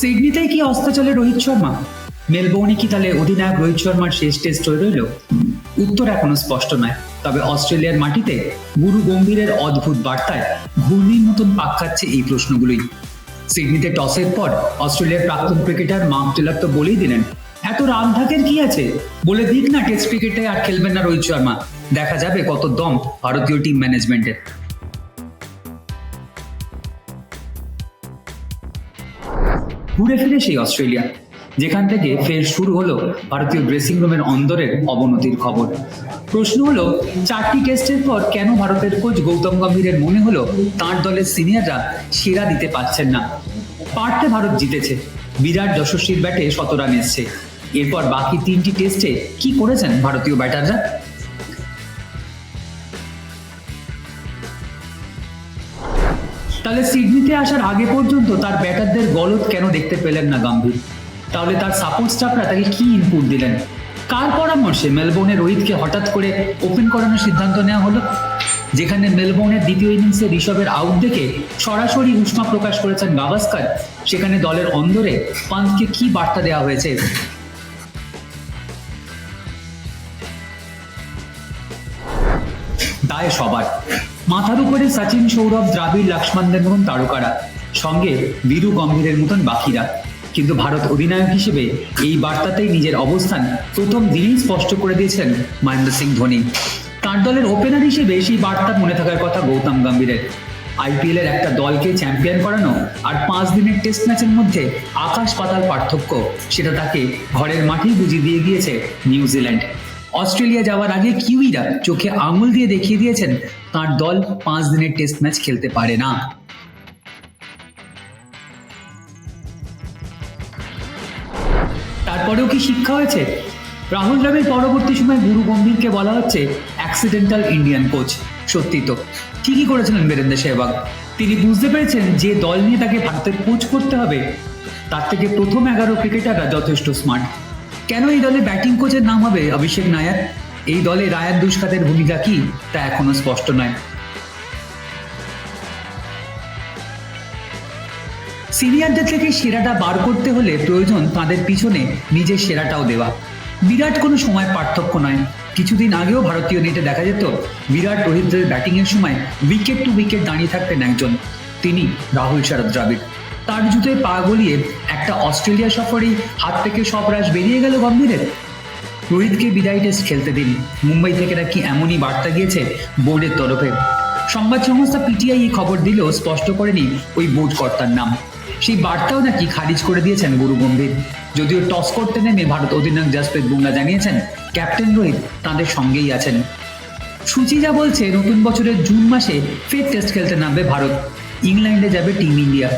সিডনিতেই কি অস্ত চলে রোহিত শর্মা? মেলবোর্নে কি তাহলে অধিনায়ক রোহিত শর্মার শেষ টেস্ট হয়ে রইল? উত্তর এখনও স্পষ্ট নয়। তবে অস্ট্রেলিয়ার মাটিতে গুরু গম্ভীরের অদ্ভুত বার্তায় ঘূর্ণির মতন পাক খাচ্ছে এই প্রশ্নগুলোই। সিডনিতে টসের পর অস্ট্রেলিয়ার প্রাক্তন ক্রিকেটার মার্ক টেলর তো বলেই দিলেন, এত রান ঢাকের কি আছে? বলে দিক না, টেস্ট ক্রিকেটে আর খেলবেন না রোহিত শর্মা। দেখা যাবে কত দম ভারতীয় টিম ম্যানেজমেন্টের। ঘুরে ফিরে সেই অস্ট্রেলিয়া, যেখান থেকে ফের শুরু হলো ভারতীয় ড্রেসিং রুমের অন্দরের অবনতির খবর। প্রশ্ন হলো, চারটি টেস্টের পর কেন ভারতের কোচ গৌতম গম্ভীরের মনে হলো তার দলের সিনিয়ররা সেরা দিতে পারছেন না? পারতে ভারত জিতেছে, বিরাট যশস্বীর ব্যাটে শত রান এসছে। এরপর বাকি তিনটি টেস্টে কি করেছেন ভারতীয় ব্যাটাররা? তাহলে সিডনিতে আসার আগে পর্যন্ত তার ব্যাটারদের গলত কেন দেখতে পেলেন না গম্ভীর? তাহলে তার সাপোর্ট স্টাফরা তাকে কি ইনপুট দিলেন? কার পরামর্শে মেলবোর্নে রোহিতকে হঠাৎ করে ওপেন করানোর সিদ্ধান্ত নেওয়া হলো? যেখানে মেলবোর্নের দ্বিতীয় ইনিংসে ঋষভের আউট দেখে সরাসরি উষ্মা প্রকাশ করেছেন গাভাস্কার। সেখানে দলের অন্দরে পান্তকে কি বার্তা দেওয়া হয়েছে? দায় সবার। মাথার উপরে সচিন সৌরভ, দ্রাবিড় লক্ষ্মণদের মতন তারকারা, সঙ্গে বীরু গম্ভীরের মতন বাকিরা। কিন্তু ভারত অধিনায়ক হিসেবে এই বার্তাতেই নিজের অবস্থান প্রথম দিনেই স্পষ্ট করে দিয়েছেন মহেন্দ্র সিং ধোনি। তার দলের ওপেনার হিসেবে সেই বার্তা মনে থাকার কথা গৌতম গম্ভীরের। আইপিএল এর একটা দলকে চ্যাম্পিয়ন করানো আর পাঁচ দিনের টেস্ট ম্যাচের মধ্যে আকাশ পাতাল পার্থক্য, সেটা তাকে ঘরের মাঠেই বুঝিয়ে দিয়ে গিয়েছে নিউজিল্যান্ড অস্ট্রেলিয়া যাওয়ার আগে কিউইরা চোখে আঙুল দিয়ে দেখিয়ে দিয়েছেন, তার দল পাঁচ দিনের টেস্ট ম্যাচ খেলতে পারে না। তারপরেও কি শিক্ষা হয়েছে? রাহুল দ্রাবিড় পরবর্তী সময় গুরু গম্ভীরকে বলা হচ্ছে অ্যাক্সিডেন্টাল ইন্ডিয়ান কোচ সত্যি তো, ঠিকই করেছিলেন বীরেন্দ্র সেহবাগ। তিনি বুঝতে পেরেছেন যে দল নিয়ে তাকে ভারতের কোচ করতে হবে। তার থেকে প্রথম এগারো ক্রিকেটাররা যথেষ্ট স্মার্ট কেন এই দলে ব্যাটিং কোচের নাম হবে অভিষেক নায়ার? এই দলে রায়াত দুষ্কাতের ভূমিকা কি? তা এখনও স্পষ্ট নয়। সিনিয়রদের থেকে সেরাটা বার করতে হলে প্রয়োজন তাদের পিছনে নিজের সেরাটাও দেওয়া। বিরাট কোনো সময় পার্থক্য নয়। কিছুদিন আগেও ভারতীয় নেটে দেখা যেত, বিরাট রোহিতদের ব্যাটিংয়ের সময় উইকেট টু উইকেট দাঁড়িয়ে থাকতেন একজন। তিনি রাহুল শারদ দ্রাবিড়। তার জুতোয় পা গলিয়ে একটা অস্ট্রেলিয়া সফরেই হাত থেকে সব রাশ বেরিয়ে গেল গম্ভীরের। রোহিতকে বিদায় টেস্ট খেলতে দিন। মুম্বাই থেকে নাকি এমনই বার্তা গিয়েছে বোর্ডের তরফে। সংবাদ সংস্থা পিটিআই এই খবর দিলেও স্পষ্ট করেনি ওই বোর্ড কর্তার নাম। সেই বার্তাও নাকি খারিজ করে দিয়েছেন গুরু গম্ভীর। যদিও টস করতে নেমে ভারত অধিনায়ক জাসপ্রীত বুমরা জানিয়েছেন, ক্যাপ্টেন রোহিত তাদের সঙ্গেই আছেন। সূচি যা বলছে, নতুন বছরের জুন মাসে ফের টেস্ট খেলতে নামবে ভারত। ইংল্যান্ডে যাবে টিম ইন্ডিয়া।